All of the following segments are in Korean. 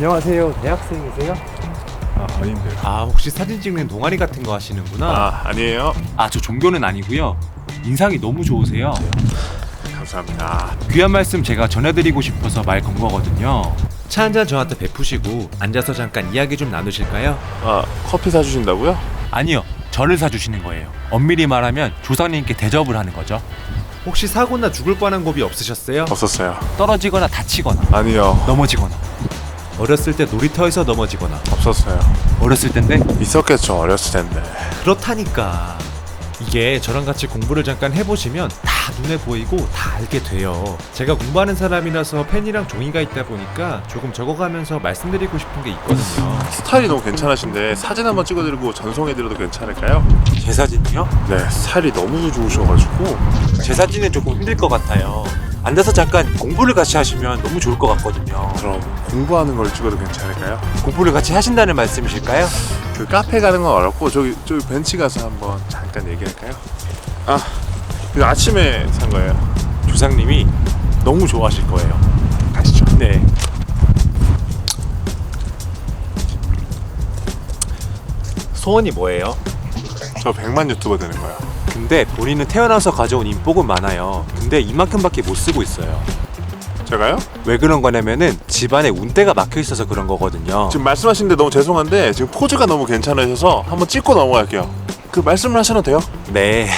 안녕하세요. 대학생이세요? 아 아닌데요. 아 혹시 사진 찍는 동아리 같은 거 하시는구나 아 아니에요. 아 저 종교는 아니고요 인상이 너무 좋으세요 감사합니다. 귀한 말씀 제가 전해드리고 싶어서 말 건 거거든요 차 한 잔 저한테 베푸시고 앉아서 잠깐 이야기 좀 나누실까요? 아 커피 사주신다고요? 아니요 저를 사주시는 거예요 엄밀히 말하면 조상님께 대접을 하는 거죠 혹시 사고나 죽을 뻔한 고비 없으셨어요? 없었어요. 떨어지거나 다치거나 아니요. 넘어지거나 어렸을 때 놀이터에서 넘어지거나 없었어요. 어렸을 텐데 있었겠죠 어렸을 텐데. 그렇다니까 이게 저랑 같이 공부를 잠깐 해보시면 다 눈에 보이고 다 알게 돼요 제가 공부하는 사람이라서 펜이랑 종이가 있다 보니까 조금 적어가면서 말씀드리고 싶은 게 있거든요 스타일이 너무 괜찮으신데 사진 한번 찍어드리고 전송해드려도 괜찮을까요? 제 사진이요? 네 스타일이 너무 좋으셔가지고 제 사진은 조금 힘들 것 같아요 앉아서 잠깐 공부를 같이 하시면 너무 좋을 것 같거든요 그럼 공부하는 걸 찍어도 괜찮을까요? 공부를 같이 하신다는 말씀이실까요? 그 카페 가는 건 어렵고 저기 저기 벤치 가서 한번 잠깐 얘기할까요? 아 이거 아침에 산 거예요. 조상님이 너무 좋아하실 거예요 가시죠. 네 소원이 뭐예요? 저 100만 유튜버 되는 거예요. 근데 본인은 태어나서 가져온 인복은 많아요. 근데 이만큼밖에 못 쓰고 있어요. 제가요? 왜 그런 거냐면은 집안에 운대가 막혀 있어서 그런 거거든요. 지금 말씀하시는데 너무 죄송한데 지금 포즈가 너무 괜찮으셔서 한번 찍고 넘어갈게요. 그 말씀을 하셔도 돼요. 네.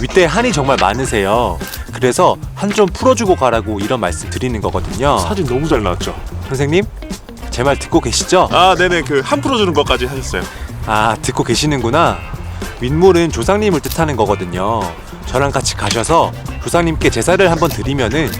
윗대에 한이 정말 많으세요. 그래서 한 좀 풀어주고 가라고 이런 말씀 드리는 거거든요. 사진 너무 잘 나왔죠. 선생님, 제 말 듣고 계시죠? 아 네네 그 한 풀어주는 것까지 하셨어요. 아, 듣고 계시는구나. 윗물은 조상님을 뜻하는 거거든요. 저랑 같이 가셔서 조상님께 제사를 한번 드리면은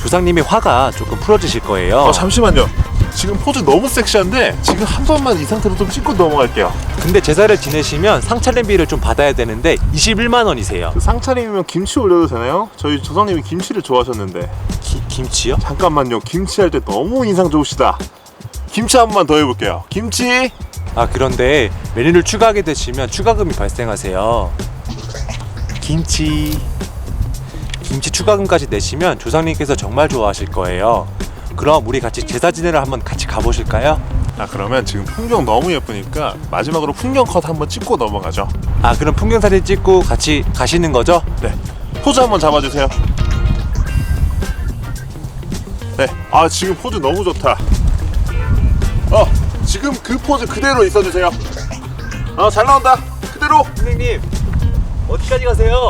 조상님의 화가 조금 풀어지실 거예요. 어 잠시만요. 지금 포즈 너무 섹시한데 지금 한 번만 이 상태로 좀 찍고 넘어갈게요. 근데 제사를 지내시면 상차림비를 좀 받아야 되는데 21만 원이세요. 그 상차림이면 김치 올려도 되나요? 저희 조상님이 김치를 좋아하셨는데 기- 김치요? 잠깐만요. 김치 할 때 너무 인상 좋으시다. 김치 한 번만 더 해볼게요. 김치. 아 그런데 메뉴를 추가하게 되시면 추가금이 발생하세요. 김치 김치 추가금까지 내시면 조상님께서 정말 좋아하실 거예요. 그럼 우리 같이 제사 지내러 한번 같이 가보실까요? 아 그러면 지금 풍경 너무 예쁘니까 마지막으로 풍경 컷 한번 찍고 넘어가죠. 아 그럼 풍경 사진 찍고 같이 가시는 거죠? 네. 포즈 한번 잡아주세요. 네. 아 지금 포즈 너무 좋다. 어 지금 그 포즈 그대로 있어주세요. 어잘 나온다. 그대로. 선생님 어디까지 가세요?